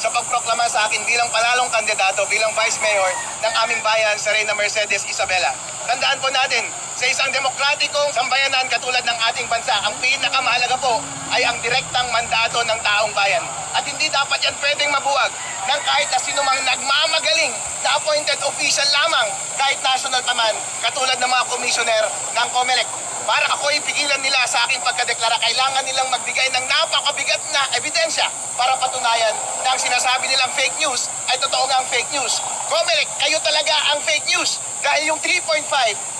sa pagproklama sa akin bilang panalong kandidato bilang Vice Mayor ng aming bayan sa Reyna Mercedes Isabela. Tandaan po natin, sa isang demokratikong sambayanan katulad ng ating bansa, ang pinakamahalaga po ay ang direktang mandato ng taong bayan. At hindi dapat yan pwedeng mabuwag ng kahit na sino mang nagmamagaling na appointed official lamang kahit national pa katulad ng mga komisyoner ng COMELEC. Para ako ipigilan nila sa aking pagkadeklara, kailangan nilang magbigay ng napakabigat na ebidensya para patunayan na ang sinasabi nilang fake news ay totoo nga ang fake news. Comelec, kayo talaga ang fake news dahil yung 3.5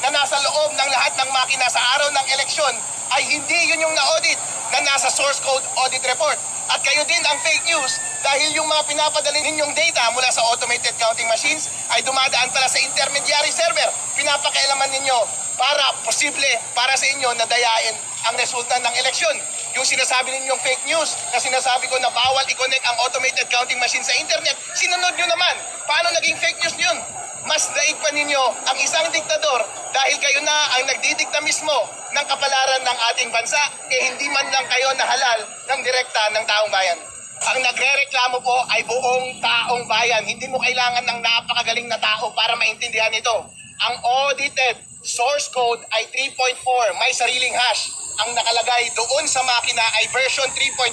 na nasa loob ng lahat ng makina sa araw ng eleksyon ay hindi yun yung na-audit na nasa source code audit report. At kayo din ang fake news dahil yung mga pinapadali ninyong data mula sa automated counting machines ay dumadaan pala sa intermediary server. Pinapakailaman ninyo para posible para sa inyo na dayain ang resulta ng eleksyon. Yung sinasabi ninyong fake news na sinasabi ko na bawal i-connect ang automated counting machine sa internet, sinunod nyo naman. Paano naging fake news yun? Mas daig pa ninyo ang isang diktador dahil kayo na ang nagdidikta mismo ng kapalaran ng ating bansa, eh hindi man lang kayo nahalal ng direkta ng taong bayan. Ang nagre-reklamo po ay buong taong bayan. Hindi mo kailangan ng napakagaling na tao para maintindihan ito. Ang audited source code ay 3.4, may sariling hash. Ang nakalagay doon sa makina ay version 3.5,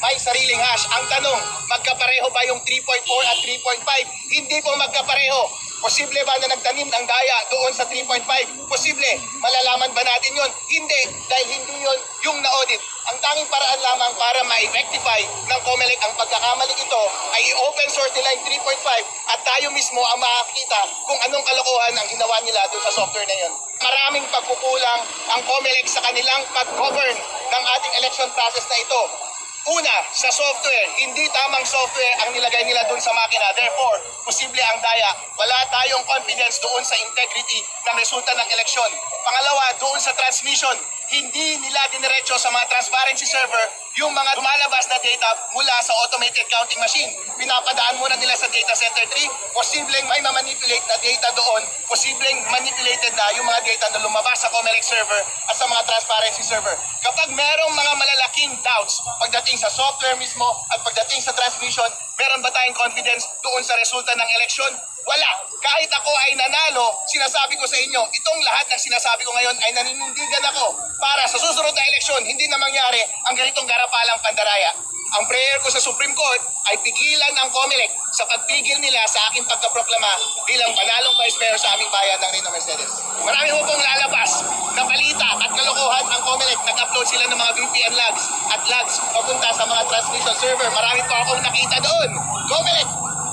may sariling hash. Ang tanong, magkapareho ba yung 3.4 at 3.5? Hindi po magkapareho. Posible ba na nagtanim ng daya doon sa 3.5? Posible. Malalaman ba natin yon? Hindi, dahil hindi yon yung na-audit. Ang tanging paraan lamang para ma-rectify ng COMELEC ang pagkakamaling ito ay i-open source nila yung 3.5 at tayo mismo ang makakita kung anong kalokohan ang ginawa nila doon sa software na yon. Maraming pagkukulang ang COMELEC sa kanilang pag-govern ng ating election process na ito. Una, sa software, hindi tamang software ang nilagay nila doon sa makina. Therefore, posible ang daya. Wala tayong confidence doon sa integrity ng resulta ng eleksyon. Pangalawa, doon sa transmission, hindi nila diniretso sa mga transparency server yung mga lumalabas na data mula sa automated counting machine. Pinapadaan muna nila sa data center 3, posibleng may ma-manipulate na data doon, posibleng manipulated na yung mga data na lumabas sa Comelec server at sa mga transparency server. Kapag merong mga malalaking doubts pagdating sa software mismo at pagdating sa transmission, meron ba tayong confidence doon sa resulta ng eleksyon? Wala. Kahit ako ay nanalo, sinasabi ko sa inyo, itong lahat ng sinasabi ko ngayon ay naninindigan ako para sa susunod na eleksyon, hindi na mangyari ang ganitong garapalang pandaraya. Ang prayer ko sa Supreme Court ay pigilan ang COMELEC sa pagpigil nila sa aking pagkaproklama bilang panalong Vice Mayor sa aming bayan ng Reyna Mercedes. Marami ho pong lalabas na balita at kalokohan ang COMELEC. Nag-upload sila ng mga VPN logs at logs papunta sa mga transmission server. Marami po akong nakita doon. COMELEC,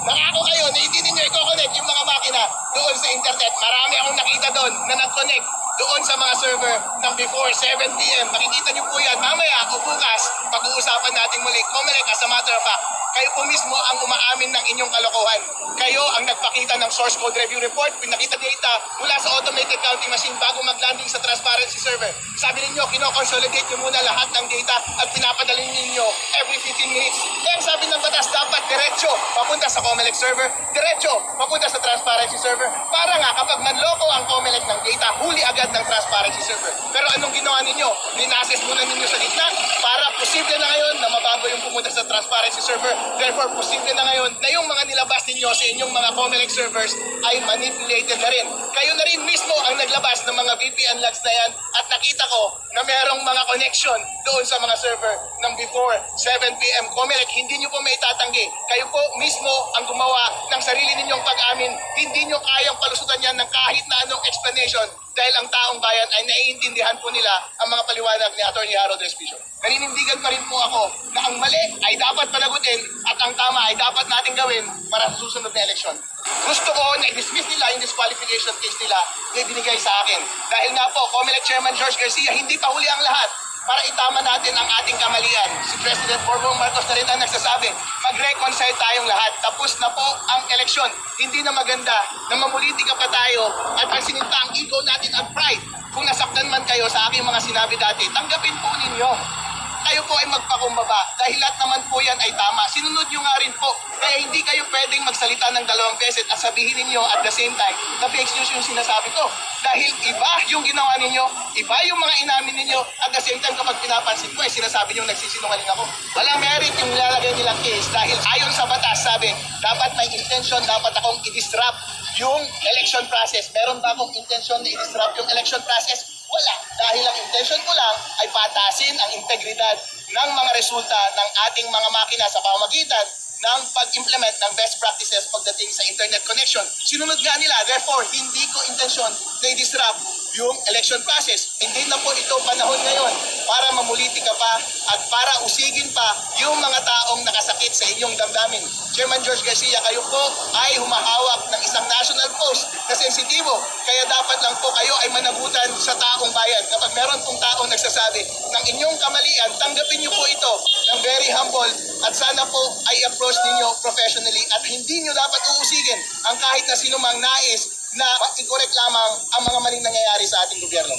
Nangako kayo na hindi ninyo i-connect yung mga makina doon sa internet. Marami akong nakita doon na nag-connect doon sa mga server ng before 7 p.m. Makikita niyo po yan mamaya o bukas pag-uusapan natin muli. Comelec, as a matter of fact, kayo po mismo ang umaamin ng inyong kalokohan. Kayo ang nagpakita ng source code review report, pinakita data mula sa automated counting machine bago mag-landing sa transparency server. Sabi ninyo, kino-consolidate nyo muna lahat ng data at pinapadali ninyo every 15 minutes. Kaya sabi ng batas, diretso papunta sa Comelec server, diretso papunta sa transparency server, para nga kapag manloko ang Comelec ng data, huli agad ng transparency server. Pero anong ginawa ninyo? Linases muna ninyo sa gitna para posible na ngayon pumunta sa transparency server. Therefore, posible na ngayon na yung mga nilabas ninyo sa inyong mga Comelec servers ay manipulated na rin. Kayo na rin mismo ang naglabas ng mga VPN logs na yan at nakita ko na merong mga connection doon sa mga server ng before 7 p.m. Comelec, hindi nyo po may itatanggi. Kayo po mismo ang gumawa ng sarili ninyong pag-amin. Hindi nyo kayang palusutan yan ng kahit na anong explanation dahil ang taong bayan ay naiintindihan po nila ang mga paliwanag ni Atty. Harold Respicio. Naninindigan pa rin po ako na ang mali ay dapat panagutin at ang tama ay dapat nating gawin para sa susunod na eleksyon. Gusto ko na i-dismiss nila yung disqualification case nila na ibinigay sa akin. Dahil nga po, COMELEC Chairman George Garcia, hindi pa huli ang lahat itama natin ang ating kamalian. Si President Bongbong Marcos na rin ang nagsasabi, mag-reconcile tayong lahat. Tapos na po ang eleksyon. Hindi na maganda na mamulitika pa tayo at ang sininta ang ego natin at pride. Kung nasaktan man kayo sa aking mga sinabi dati, tanggapin po ninyo kayo po ay magpakumbaba dahil naman po yan ay tama. Sinunod nyo nga rin po. Kaya hindi kayo pwedeng magsalita ng dalawang beses at sabihin ninyo at the same time na fake news yung sinasabi ko. Dahil iba yung ginawa ninyo, iba yung mga inamin ninyo at the same time kapag pinapansin ko, eh, sinasabi nyo nagsisinungaling ako. Walang merit yung nilalagay nilang case dahil ayon sa batas, nagsasabi, dapat may intention, dapat akong i-disrupt yung election process. Meron ba akong intention na i-disrupt yung election process? Wala. Dahil ang intention ko lang ay patasin ang integridad ng mga resulta ng ating mga makina sa pamamagitan ng pag-implement ng best practices pagdating sa internet connection. Sinunod nga nila, therefore, hindi ko intensyon na i-disrupt yung election process. Hindi na po ito panahon ngayon para mamuliti ka pa at para usigin pa yung mga taong nakasakit sa inyong damdamin. Chairman George Garcia, kayo po ay humahawak ng isang national post na sensitibo. Kaya dapat lang po kayo ay managutan sa taong bayan. Kapag meron pong taong nagsasabi ng inyong kamalian, tanggapin niyo po ito ng very humble at sana po ay approach ninyo professionally at hindi niyo dapat uusigin ang kahit na sinumang nais na i-correct lamang ang mga maling nangyayari sa ating gobyerno.